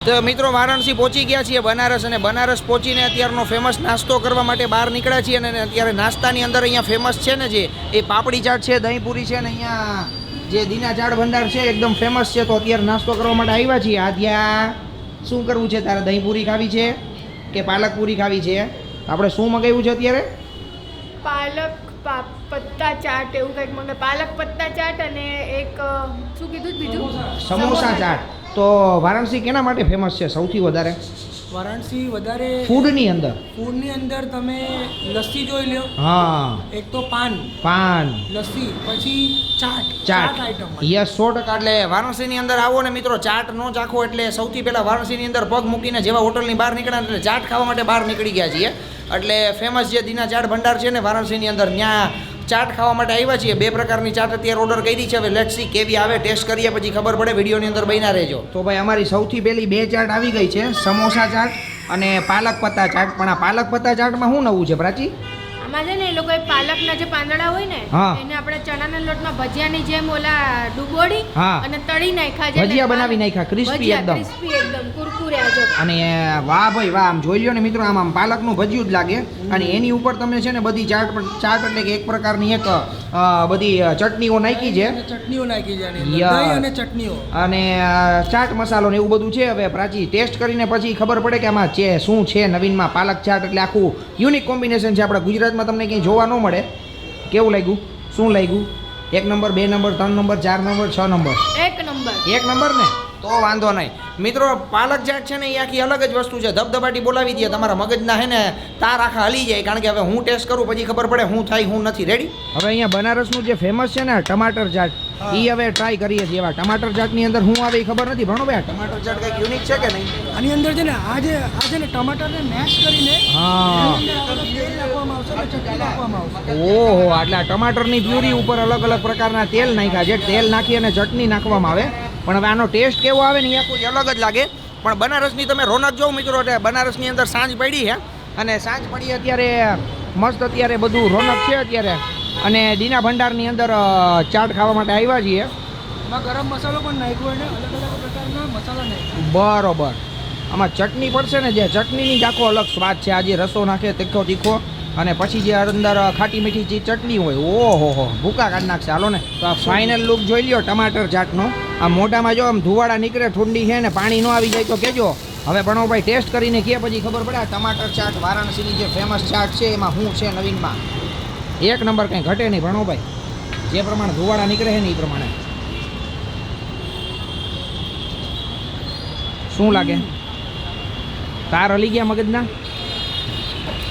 તો મિત્રો વારાણસી પહોંચી ગયા છીએ બનારસ અને બનારસ પહોંચીને અત્યારનો ફેમસ નાસ્તો કરવા માટે બહાર નીકળ્યા છીએ અને અત્યારે નાસ્તાની અંદર અહીંયા ફેમસ છે ને જે એ પાપડી ચાટ છે દહીં પૂરી છે ને અહીંયા જે દીના ચાટ ભંડાર છે એકદમ ફેમસ છે. તો અત્યારે નાસ્તો કરવા માટે આવ્યા છીએ. આ ત્યાં શું કરવું છે? તારે દહીં પૂરી ખાવી છે કે પાલક પૂરી ખાવી છે? આપણે શું મગાવ્યું છે અત્યારે? પાલક પત્તા ચાટ એવું કંઈક મગાવ્યું. પાલક પત્તા ચાટ અને એક શું કીધું? બીજું? સમોસા. ચાટ. તો વારાણસી કેના માટે ફેમસ છે સૌથી વધારે? વારાણસી વધારે ફૂડની અંદર. ફૂડની અંદર તમે લસ્સી જોઈ લો હા. એક તો પાન. પાન. લસ્સી પછી ચાટ. ચાટ. આઈટમ યસ સો ટકા. એટલે વારાણસીની અંદર આવો ને મિત્રો ચાટ નો ચાખો એટલે સૌથી પહેલાં વારાણસીની અંદર પગ મૂકીને જેવા હોટલની બહાર નીકળ્યા એટલે ચાટ ખાવા માટે બહાર નીકળી ગયા છીએ. એટલે ફેમસ જે દીના ચાટ ભંડાર છે ને વારાણસીની અંદર ત્યાં ચાટ ખાવા માટે આવ્યા છીએ. બે પ્રકારની ચાટ અત્યારે ઓર્ડર કરી છે. હવે લેટ્સ સી કેવી આવે. ટેસ્ટ કરીએ પછી ખબર પડે વિડીયોની અંદર બન્યા રહેજો. તો ભાઈ અમારી સૌથી પહેલી બે ચાટ આવી ગઈ છે. સમોસા ચાટ અને પાલક પત્તા ચાટ. પણ આ પાલક પત્તા ચાટમાં શું નવું છે પ્રાચી? આમાં છે ને એ લોકોએ પાલકના જે પાંદડા હોય ને હા. એને આપણે ચણાના લોટમાં ભજીયાની જેમ ઓલા હા. અને તળી નાખ્યા છે ભજીયા બનાવી નાખ્યા, ક્રિસ્પી એકદમ. ક્રિસ્પી એકદમ કુરકુરે આજો અને વાહ ભાઈ વાહ આમ જોઈ લ્યો ને મિત્રો આમ આમ પાલકનું ભજીયું જ લાગે. અને એની ઉપર તમે છે ને બધી ચાટ ચાટ એટલે કે એક પ્રકારની એક બધી ચટણીઓ નાખી છે. ચટણીઓ નાખી છે અને ચટણીઓ. અને ચાટ મસાલો ને એવું બધું છે હવે પ્રાચી. ટેસ્ટ કરીને પછી ખબર પડે કે આમાં છે શું છે નવીનમાં પાલક ચાટ એટલે આખું યુનિક કોમ્બિનેશન છે. આપણા ગુજરાતમાં તમને ક્યાંય જોવા ન મળે. કેવું લાગ્યું? શું લાગ્યું? એક નંબર બે નંબર ત્રણ નંબર ચાર નંબર છ નંબર. એક નંબર. એક નંબર ને? તો વાંધો નહીં. મિત્રો પાલક ચાટ છે ને એ આખી અલગ જ વસ્તુ છે. ધબધબાટી બોલાવી દે તમારા મગજના હે ને તાર આખા હલી જાય. કારણ કે હવે હું ટેસ્ટ કરું પછી ખબર પડે હું થાય હું નથી. રેડી હવે અહીંયા બનારસનું જે ફેમસ છે ને ટમાટર ચાટ એ હવે ટ્રાય કરીએ છીએ. એવા ટમાટર ચાટની અંદર હું આવે એ ખબર નથી ભણો ભાઈ ટમાટર. ચાટ કંઈક યુનિક છે કે નહીં? આની અંદર છે ને આજે આજે આ છે ને ટમાટરને મેશ કરીને હા. ઓહો એટલે ટમાટરની પ્યુરી ઉપર અલગ અલગ પ્રકારના તેલ નાખ્યા છે. તેલ નાખી અને ચટણી નાખવામાં આવે. પણ હવે આનો ટેસ્ટ કેવો આવે ને એ કોઈ અલગ જ લાગે. પણ બનારસની તમે રોનક જોવો મિત્રો એટલે બનારસની અંદર સાંજ પડી છે. અને સાંજ પડી અત્યારે મસ્ત અત્યારે બધું રોનક છે અત્યારે. અને દીના ભંડારની અંદર ચાટ ખાવા માટે આવ્યા છીએ. ગરમ મસાલો પણ નાખ્યો અને અલગ અલગ પ્રકારના મસાલા નાખ્યા. બરોબર. આમાં ચટણી પડશે ને જે ચટણીની જ આખો અલગ સ્વાદ છે. આજે રસો નાખે તીખો તીખો. અને પછી જે અંદર ખાટી મીઠી જે ચટણી હોય, ઓહો હો, ભૂકા કાઢી નાખશે. હાલો ને. તો આ ફાઇનલ લુક જોઈ લ્યો ટમાટર ચાટનો. આ મોઢામાં જો આમ ધુવાડા નીકળે, ઠંડી છે ને, પાણી ન આવી જાય તો કહેજો હવે ભણોભાઈ ટેસ્ટ કરીને કે પછી ખબર પડે ટમાટર ચાટ વારાણસીની જે ફેમસ ચાટ છે, એમાં શું છે નવીનમાં? એક નંબર કંઈ ઘટે નહીં ભણોભાઈ જે પ્રમાણે ધુવાડા નીકળે છે ને એ પ્રમાણે. શું લાગે? તાર હલી ગયા મગજના?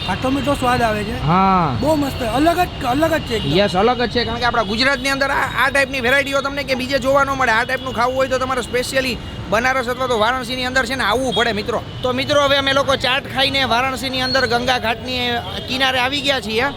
ખાટો મીઠો સ્વાદ આવે છે. હા. બહુ મસ્ત અલગ જ અલગ જ છે. યસ અલગ જ છે કારણ કે આપણા ગુજરાતની અંદર આ આ ટાઈપની વેરાયટીઓ તમને કે બીજે જોવા ન મળે. આ ટાઈપનું ખાવું હોય તો તમારે સ્પેશિયલી બનારસ અથવા તો વારાણસીની અંદર છે ને આવવું પડે મિત્રો. તો મિત્રો હવે અમે લોકો ચાટ ખાઈને વારાણસીની અંદર ગંગા ઘાટની કિનારે આવી ગયા છીએ.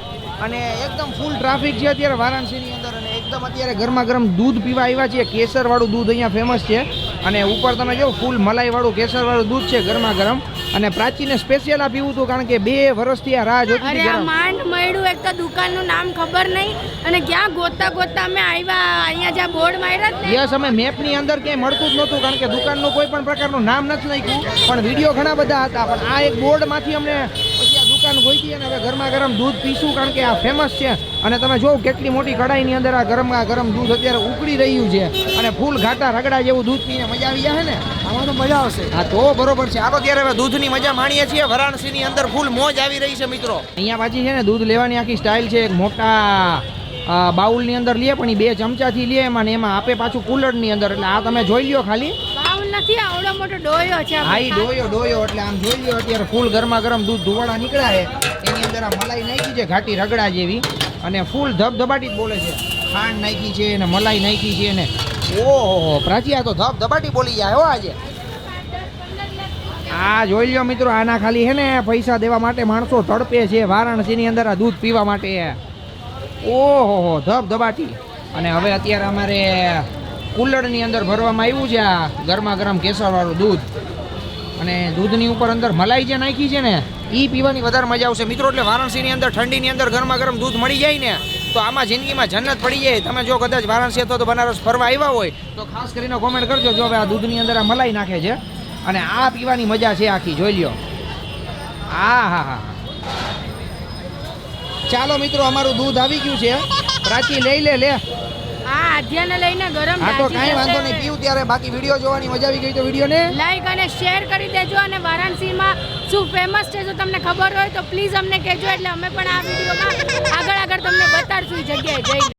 અને એકદમ ફૂલ ટ્રાફિક છે અત્યારે વારાણસીની અંદર અને એકદમ અત્યારે ગરમા ગરમ દૂધ પીવા આવ્યા છીએ. કેસરવાળું દૂધ અહીંયા ફેમસ છે. અને ઉપર તમે જો ફૂલ મલાઈવાળું કેસરવાળું દૂધ છે ગરમા ગરમ અને પ્રાચીને સ્પેશિયલ આ પીવું હતું કારણ કે બે વર્ષથી આ રાહ જોતી અરે આ માંડ મળ્યું એક તો દુકાનનું નામ ખબર નહીં. અને ક્યાં ગોતતા ગોતતા અમે આવ્યા અહીંયા જ્યાં બોર્ડ માર્યા ને. યસ અમે મેપની અંદર ક્યાંય મળતું જ નહોતું કારણ કે દુકાનનું કોઈ પણ પ્રકારનું નામ નથી નાખ્યું. પણ વીડિયો ઘણા બધા હતા. પણ આ એક બોર્ડમાંથી અમને દુકાન ગોઈતી અને હવે ગરમા ગરમ દૂધ પીશું કારણ કે આ ફેમસ છે. અને તમે જોવો કેટલી મોટી કઢાઈની અંદર આ ગરમ ગરમ દૂધ અત્યારે ઉકળી રહ્યું છે. અને ફૂલ ઘાટા રગડા જેવું દૂધ પીને મજા આવી જાય ને? આમાં તો મજા આવશે. હા તો બરોબર છે. હાલો ત્યારે હવે દૂધની મજા માણીએ છીએ. વારાણસીની અંદર ફૂલ મોજ આવી રહી છે મિત્રો. અહીંયા પાછી છે ને દૂધ લેવાની આખી સ્ટાઇલ છે. એક મોટા બાઉલની અંદર લે પણ એ બે ચમચાથી લે એમાં ને એમાં આપે પાછું કુલરની અંદર. એટલે આ તમે જોઈ લ્યો ખાલી. નથી આવડો મોટો ડોયો છે હા ઈ ડોયો ડોયો એટલે આમ જોઈ લ્યો અત્યારે ફૂલ ગરમા ગરમ દૂધ ધુવાડા નીકળ્યા છે. એની અંદર આ મલાઈ નાખી છે ઘાટી રગડા જેવી. અને ફૂલ ધબધબાટી જ બોલે છે. ખાંડ નાખી છે અને મલાઈ નાખી છે ને. ઓહો પ્રાચી આ તો ધબધબાટી બોલી જાય હો આજે. આ જોઈ લ્યો મિત્રો આના ખાલી હે ને પૈસા દેવા માટે માણસો તડપે છે. વારાણસીની અંદર આ દૂધ પીવા માટે. ઓહો ધબધબાટી. અને હવે અત્યારે અમારે કુલ્લડની અંદર ભરવામાં આવ્યું છે આ ગરમા ગરમ કેસરવાળું દૂધ. અને દૂધની ઉપર અંદર મલાઈ જે નાખી છે ને એ પીવાની વધારે મજા આવશે. મિત્રો, એટલે વારાણસીની અંદર ઠંડીની અંદર ગરમા ગરમ દૂધ મળી જાય ને, તો આમાં જિંદગીમાં જન્નત પડી જાય. તમે જો કદાચ વારાણસી અથવા તો બનારસ ફરવા આવ્યા હોય, તો ખાસ કરીને કોમેન્ટ કરજો જો હવે આ દૂધની અંદર આ મલાઈ નાખે છે. અને આ પીવાની મજા છે આખી, જોઈ લ્યો. આ હા હા. ચાલો મિત્રો, અમારું દૂધ આવી ગયું છે. પ્રાચી લઈ લે લે. આ આધ્યાને લઈને ગરમ હા તો કાંઈ વાંધો નહીં. પીવું ત્યારે બાકી વીડિયો જોવાની મજા આવી ગઈ તો વિડીયોને. લાઈક અને શેર કરી દેજો અને વારાણસીમાં શું ફેમસ છે જો તમને ખબર હોય તો પ્લીઝ અમને કહેજો એટલે અમે પણ આ વિડીયોમાં આગળ આગળ તમને બતાડશું જગ્યાએ જઈને.